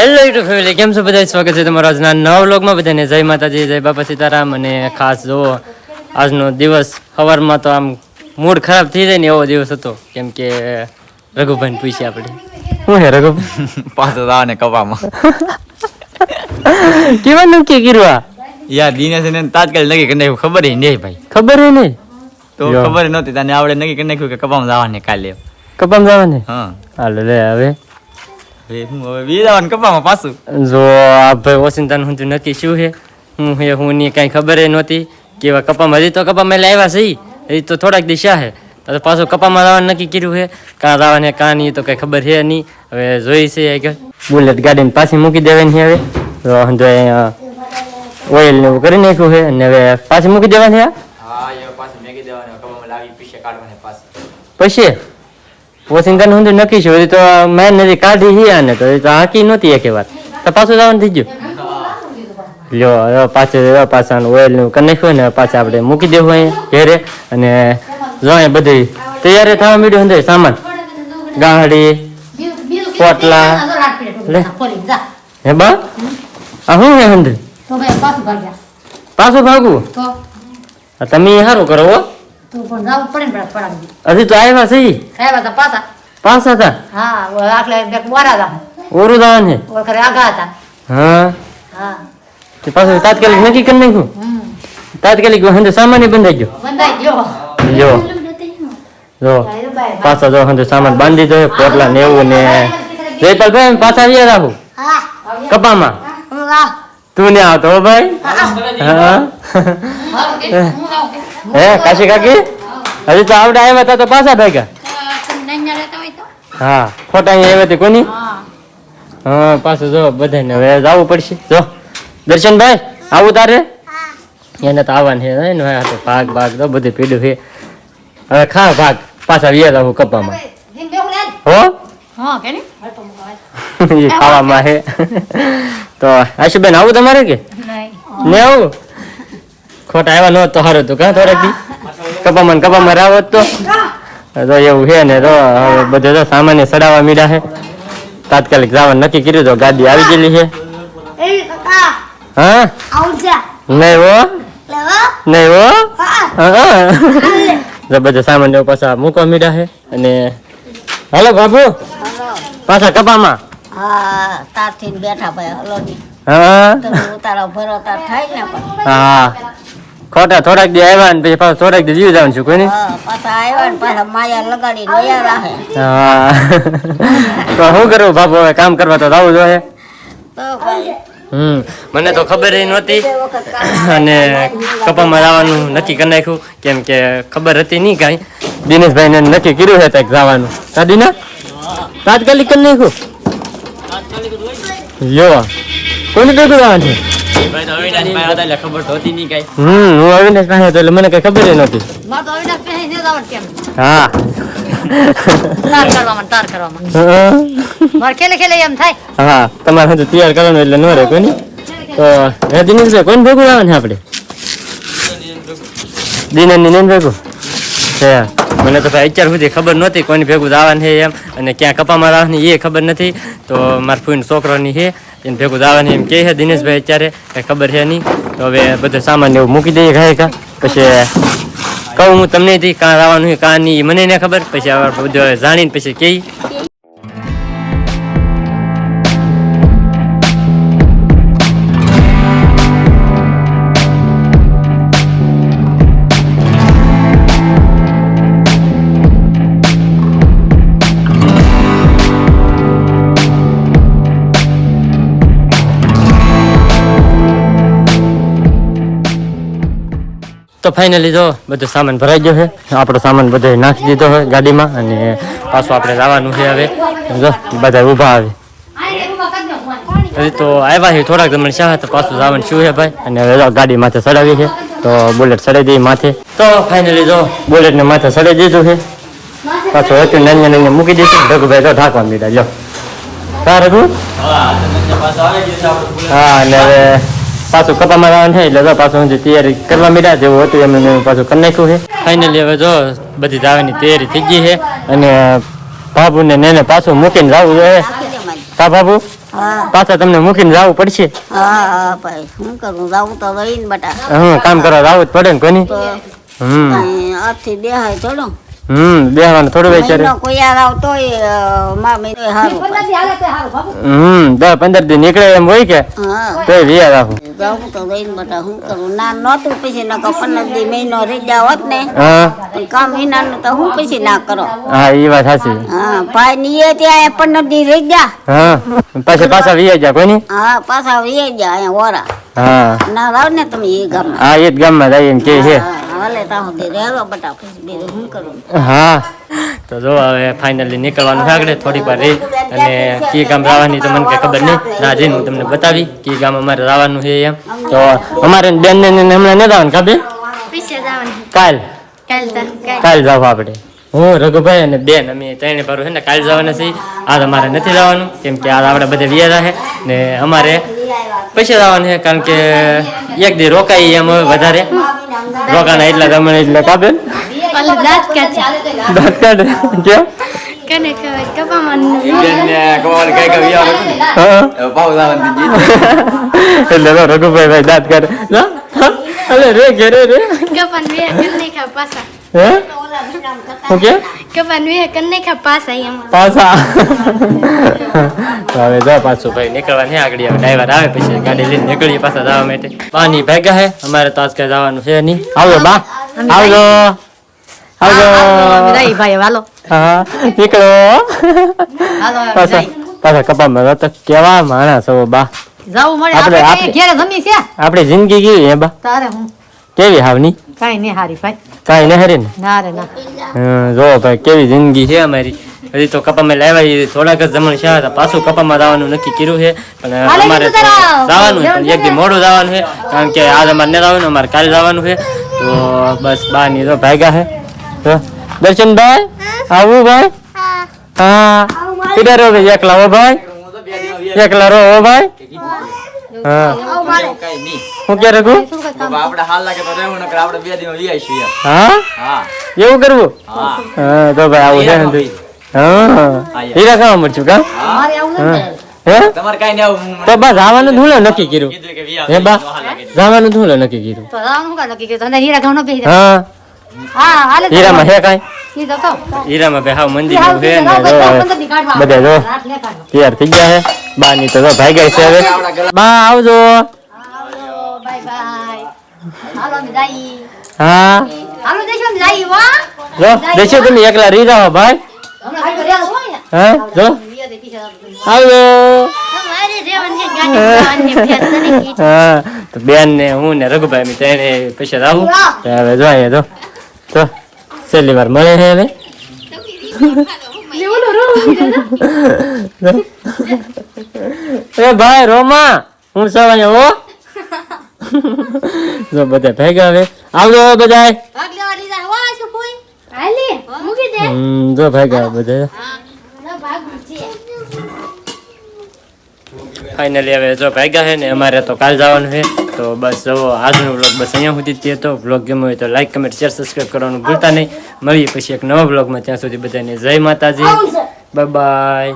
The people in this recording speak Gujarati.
હેલો યુટ્યુબ ફેમિલી કેમ છો બધા? સ્વાગત છે તમારા આજના નવા વ્લોગમાં. બધાને જય માતાજી જય બાપા સીતારામ. અને ખાસ જુઓ આજનો દિવસ સવારમાં તો આમ મૂડ ખરાબ થઈ જાય ને એવો દિવસ હતો. કેમ કે રઘુભાઈને પૂછીએ આપણે. શું હે રઘુ? પાછો જાવ ને કપામાં કેવા નક્કી કર્યું યાર દિનેશ ને તાત્કાલિક નક્કી કરી નાખ્યું. ખબર નહીં ભાઈ. ખબર નહીં? તો ખબર નહોતી. તને આવડે નક્કી કરી નાખ્યું કે કપામાં જવાને કાલે. કપામ જવાની હા. હાલો લે હવે. હવે હું હવે બી કપામાં પાછું. જો આ ભાઈ ઓસિંતાનું હું નક્કી શું છે? હું હે હું ની કાંઈ ખબર નહોતી કેવા કપામાં હજી તો કપામાં લાવ્યા છે ઈ. હજી તો થોડાક દિશા છે. તો પાછું કપામાં લાવવાનું નક્કી કર્યું છે. કાં લાવવાનું કાં નહીં તો કઈ ખબર છે નહીં હવે જોઈ છે આગળ બુલેટ ગાડીને પાછી મૂકી દેવાની હવે. તો અહીંયા ઓઇલ ને એવું કરી નાખ્યું છે. અને હવે પાછી મૂકી દેવાની? હા એ પાછું મેગી કપામાં લાવી પીછે કાઢવાની પાછી. પછી? ઓસિંતાનું હું નક્કી તો મેં નથી કાઢી છે આને તો હાકી તો હાંકી નહોતી એક વાર. તો પાછું જવાનું થઈ ગયું? લ્યો પાછું પાછા ઓઇલનું હોય ને પાછા આપણે મૂકી દેવું અહીંયા ઘેરે. અને જો બધી તૈયારી થવા માંડ્યું અંદર સામાન. ગાડી પોટલા. લે. હે બા? આ શું હે અંદર? પાછું ભાગવું? તમે સારું કરો હો. હજી તો આવ્યા છે. પાછા. હતા ઓરું જવાનું છે હા. તે પાછું તાત્કાલિક નક્કી કરી નાખ્યું? તાત્કાલિક અંદર સામાન ગયો. બંધાઈ ગયો. જો. જો. પાછા જો અંદર સામાન બાંધી દો પોટલા ને એવું ને. જયપાલભાઈ પાછા આવ્યા રાખું. કપામાં. તું ને આવતો હો ભાઈ? હા. હે કાશી કાકી? હજી તો આવડે આવ્યા હતા તો પાછા ભાગ્યા? હા ખોટા અહીંયા આવ્યા તે કોની? હા પાછું જો બધાને હવે જવું પડશે. જો દર્શનભાઈ આવું તારે? એને તો આવવાનું છે ને ભાગ ભાગ તો બધું પીડું છે. હવે ખા ભાગ પાછા વ્યાજ આવું કપામાં. હો? એ ખાવામાં હે. તો આશુબેન આવું તમારે કે? ને આવું? ખોટા આવ્યા ન તો સારું તો કા થોડાક દી? કપામાં કપામાં રાવ તો? તો એવું છે ને તો બધે તો સામાન્ય સડાવા મીડા છે તાત્કાલિક જવા નક્કી કર્યું તો ગાડી આવી ગયેલી છે હા? નહીં હો? નહીં હો? હા. બધો સામાન પાછા મૂકવા મીડા છે અને હાલો બાબુ પાછા કપામાં. હા તારથી બેઠા ભાઈ હલો હા? ઉતારો ભરો તાર થાય ને પણ. હા. ખોટા થોડાક દી આવ્યા ને પછી પાછા થોડાક દી જીવ જવાનું છું કોઈ નહીં હા પાછા આવ્યા ને પાછા માયા લગાડી નયા રાહે. હા. તો શું કરવું બાપુ હવે કામ કરવા તો જવું જોઈએ. તો ભાઈ. હમ. મને તો ખબર ય નહોતી. અને કપામાં જવાનું નક્કી કરી નાખ્યું. કેમ કે ખબર હતી નહીં કાંઈ. દિનેશભાઈને નક્કી કર્યું છે ત્યાં જવાનું. દાદીના તાત્કાલિક કરી નાખ્યું? યો કોની ભેગું જવાનું છે ભાઈ તો અવિનાશ ભાઈ હતા એટલે ખબર તો હતી નહીં કાંઈ. હમ હું અવિનાશ પાસે હતો એટલે મને કઈ ખબર નહોતી. મારે તો અવિનાશ પહેરી ને જવાનું કેમ? હા. તાર કરવામાં તાર કરવામાં. હા. ખેલે ખેલે એમ થાય. હા તમારે હજુ તૈયાર કરવાનું એટલે ન રહે કોઈ નહીં તો હે દિનેશભાઈ કોઈને ભેગું આવવાનું છે આપણે? દિનેશની નીંદ ભેગું? છે. મને તો ભાઈ અત્યાર સુધી ખબર નહોતી કોઈની ભેગું આવવાનું છે એમ. અને ક્યાં કપામાં આવવાની એ ખબર નથી. તો મારા ફૂઈન છોકરોની છે, એને ભેગું જવાની એમ કહે છે દિનેશભાઈ અત્યારે. કાંઈ ખબર છે નહીં. તો હવે બધો સામાન એવું મૂકી દઈએ ઘરે કા. પછી કહું હું તમને કાં આવવાનું કાં નહીં મને ન ખબર. પછી બધું જાણીને પછી કહી. તો ફાઇનલી જો બધો સામાન ભરાઈ ગયો છે. આપણો સામાન બધો નાખી દીધો હોય ગાડીમાં અને પાછું આપણે જવાનું છે હવે. જો બધા ઊભા આવે હજી તો આવ્યા છે થોડાક તમને શા તો પાછું જવાનું શું છે ભાઈ? અને હવે ગાડી માથે ચડાવી છે તો બુલેટ ચડાવી દઈએ માથે. તો ફાઇનલી જો બુલેટને માથે ચડાવી દીધું છે. પાછું હતું નાની નાની મૂકી દીધું. ભગભાઈ તો ઢાંકવા મીડા જો હતું છે હા અને હવે પાછું કપામાં આવવાનું છે એટલે પાછું હજી તૈયારી કરવા મીડા જેવું હતું એમ એમ પાછું કરી નાખ્યું છે. ફાઇનલી હવે જો બધી જવાની તૈયારી થઈ ગઈ છે અને બાબુને નેને પાછું મૂકીને જવું જોઈએ કા બાબુ હા. પાછા તમને મૂકીને જવું પડશે? હા ભાઈ. શું કરું? જાવું તો રહીને બટા. હમ કામ કરવા જવું જ પડે ને કોની? હમ. અહીં બે દેહાય થોડું હમ બેહવાનું થોડું વેચારે કોઈ યાર આવતોય મા મહિનો સારું પંદર દી હાલે તો હારું બાપુ. હમ દસ પંદર દી નીકળે એમ હોય કે તો વિયા રાખું જાવું તો રહીને બટા શું કરું ના નહોતું પછી નકર પંદર દી મહિનો રહી ગયા હોત ને હા. પણ કામ વિનાનું તો હું પછી ના કરો. હા એ વાત સાચી. હા ભાઈ ની ત્યાં પંદર દી રહી ગયા. હા પાછા પાછા વિયા જા કોની હા પાછા વહી ગયા અહીંયા ઓરા હા. ના રાવ ને તમે એ ગામમાં. હા એ જ ગામમાં કે છે. હા, હાલે ત્યાં સુધી બટા બીજું શું કરું? હા. તો જો હવે ફાઇનલી નીકળવાનું છે આગળ થોડીક વાર રહી અને કી ગામ જવાની તો મને કઈ ખબર નહીં. ના જઈને હું તમને બતાવી કી ગામ અમારે જવાનું છે એમ તો અમારે બેન ને ને હમણાં નહીં જવાનું કાબે કાલ. કાલ તો કાલ. કાલ જાવ આપણે. હું રઘુભાઈ અને બેન અમે ત્રણે ભરું છે ને કાલ જવાના છીએ. આજ અમારે નથી જવાનું કેમ કે આજ આપણે બધે વ્યાજા છે. ને અમારે પૈસા જવાનું છે કારણ કે એક દી રોકાઈ એમ હવે વધારે. રોકાણા એટલા તમને એટલે કાબે ઓલો દાંત કાઢે દાંત કાઢે. કેમ? કને ખબર કપામાં બેનને કમાવાની કઈ કઈ હા. હવે પાવ એટલે તો રઘુભાઈ ભાઈ દાંત કાઢે. ના? હા? અરે રે ઘેરે રે. કપાન વે કને ખા પાસા હે? શું કરતા કપાન વે કને ખા પાસા એમ પાછા હવે જો પાછું ભાઈ નીકળવાની આગળ ડ્રાઈવર આવે પછી ગાડી લઈને નીકળીએ પાછા જવા માટે બાની ભેગા હે અમારે તો આજ કઈ જવાનું છે નહીં આવજો બા આવજો આવજો નહીં ભાઈ હાલો હા નીકળો પાછા પાછા કપામાં તો કેવા માણસ હો બા જાવું મળે આપણે- આપણે આપણે- ઘેરે જમી છે આપણી જિંદગી કેવી હે બા તારે હું કેવી હાવની કાઈ નહીં હારી ભાઈ. કાંઈ નહીં હારી ને? ના રે ના. જો ભાઈ કેવી જિંદગી છે અમારી. હજી તો કપામાં લાવ્યા થોડાક જ જમણ છે પાછું કપામાં જવાનું નક્કી કર્યું છે. પણ અમારે જવાનું પણ એક દી મોડું જવાનું છે કારણ કે આજ અમારે નહીં જવાનું અમારે કાલે જવાનું છે. તો બસ બા ની તો ભાગ્યા છે. તો દર્શનભાઈ આવું ભાઈ. હા. કીધા રહો ભાઈ એકલા હો ભાઈ. એકલા રહો હો ભાઈ. હા. હું કે રઘુ આપણે હાલ લાગે તો રહેવું નકર આપણે બે દિવસ વી આવીશું હા? હા. એવું કરવું? હા. હા તો ભાઈ આવું છે ને હા હીરા ખાવા મળશું કા? તમારે કઈ તો બસ ધૂળો નક્કી કર્યું. કીધું કે વી હે બા? જવાનું ધૂળો નક્કી કર્યું. તો જવાનું નક્કી કર્યું? તને હીરા બેહી હા. હા હાલે હીરામાં હે કાંઈ? હીરામાં બે હાવ મંદિર છે ને. બધા જો. તૈયાર થઈ ગયા છે બા તો ભાઈ ગઈ છે હવે. બા આવજો. જાઈએ. હા. જાઈએ. જો દેશો તમે એકલા રહી રહો ભાઈ. હા જો. આવજો. બેન ને હું. ને રઘુભાઈ ત્રણે પૈસા આવું હવે જો જો. તો છેલ્લી વાર મળે છે હવે એ ભાઈ રોમા હું સૌ અહીંયા હો. જો બધા ભેગા હવે. આવજો બધા ભાગ લેવા લીધા, વાહ, શું કોઈ? હાલે, મૂકી દે. હમ, જો ભેગા બધા ના, ફાઇનલી હવે જો ભાગ્યા છે ને અમારે તો કાલ જવાનું છે તો બસ જો આજનો વ્લોગ બસ અહીંયા સુધી જ તો વ્લોગ ગમ્યો હોય તો લાઈક કમેન્ટ શેર સબસ્ક્રાઈબ કરવાનું ભૂલતા નહીં. મળીએ પછી એક નવા બ્લોગમાં ત્યાં સુધી બધાને જય માતાજી. Bye bye